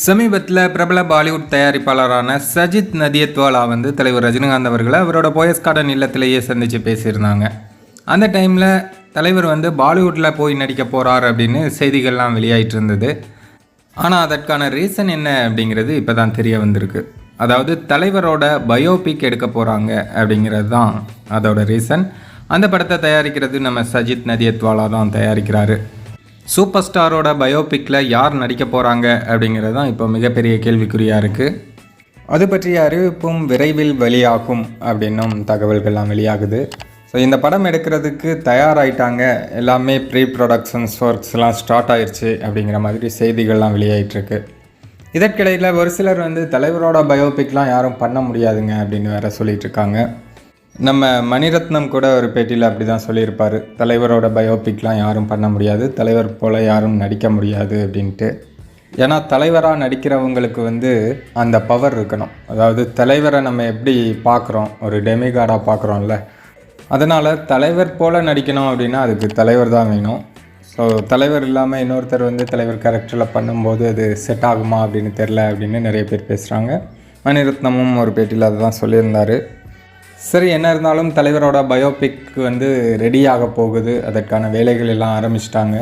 சமீபத்தில் பிரபல பாலிவுட் தயாரிப்பாளரான சஜித் நதியத்வாலா வந்து தலைவர் ரஜினிகாந்த் அவர்களை அவரோட போயஸ் கார்டன் இல்லத்திலேயே சந்தித்து பேசியிருந்தாங்க. அந்த டைமில் தலைவர் வந்து பாலிவுட்டில் போய் நடிக்க போகிறார் அப்படின்னு செய்திகள்லாம் வெளியாயிட்டு இருந்தது. ஆனால் அதற்கான ரீசன் என்ன அப்படிங்கிறது இப்போ தான் தெரிய வந்திருக்கு. அதாவது தலைவரோட பயோபிக் எடுக்க போகிறாங்க அப்படிங்கிறது தான் அதோட ரீசன். அந்த படத்தை தயாரிக்கிறது நம்ம சஜித் நதியத்வாலா தான் தயாரிக்கிறாரு. சூப்பர் ஸ்டாரோட பயோபிக்கில் யார் நடிக்க போகிறாங்க அப்படிங்கிறது தான் இப்போ மிகப்பெரிய கேள்விக்குறியாக இருக்குது அது பற்றிய அறிவிப்பும் விரைவில் வெளியாகும் அப்படின்னும் தகவல்கள்லாம் வெளியாகுது. ஸோ இந்த படம் எடுக்கிறதுக்கு தயாராயிட்டாங்க. எல்லாமே ப்ரீ ப்ரொடக்ஷன்ஸ் ஒர்க்ஸ்லாம் ஸ்டார்ட் ஆயிடுச்சு அப்படிங்கிற மாதிரி செய்திகள்லாம் வெளியாகிட்டுருக்கு இதற்கிடையில் ஒரு சிலர் வந்து தலைவரோட பயோபிக்லாம் யாரும் பண்ண முடியாதுங்க அப்படின்னு வேற சொல்லிகிட்டு இருக்காங்க நம்ம மணிரத்னம் கூட ஒரு பேட்டியில் அப்படி தான் சொல்லியிருப்பார். தலைவரோட பயோபிக்லாம் யாரும் பண்ண முடியாது. தலைவர் போல் யாரும் நடிக்க முடியாது அப்படின்ட்டு. ஏன்னா தலைவராக நடிக்கிறவங்களுக்கு வந்து அந்த பவர் இருக்கணும். அதாவது தலைவரை நம்ம எப்படி பார்க்குறோம்? ஒரு டெமிகார்டாக பார்க்குறோம்ல. அதனால் தலைவர் போல் நடிக்கணும் அப்படின்னா அதுக்கு தலைவர் தான் வேணும். ஸோ தலைவர் இல்லாமல் இன்னொருத்தர் வந்து தலைவர் கேரக்டரில் பண்ணும்போது அது செட் ஆகுமா அப்படின்னு தெரில அப்படின்னு நிறைய பேர் பேசுகிறாங்க மணிரத்னமும் ஒரு பேட்டியில் அதை தான் சொல்லியிருந்தார். சரி என்ன இருந்தாலும் தலைவரோட பயோபிக் வந்து ரெடி ஆக போகுது. அதற்கான வேலைகள் எல்லாம் ஆரம்பிச்சிட்டாங்க.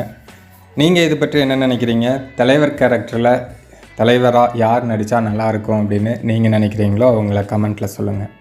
நீங்கள் இது பற்றி என்ன நினைக்கிறீங்க? தலைவர் கேரக்டரில் தலைவராக யார் நடித்தா நல்லாயிருக்கும் அப்படின்னு நீங்கள் நினைக்கிறீங்களோ அவங்கள கமெண்ட்டில் சொல்லுங்கள்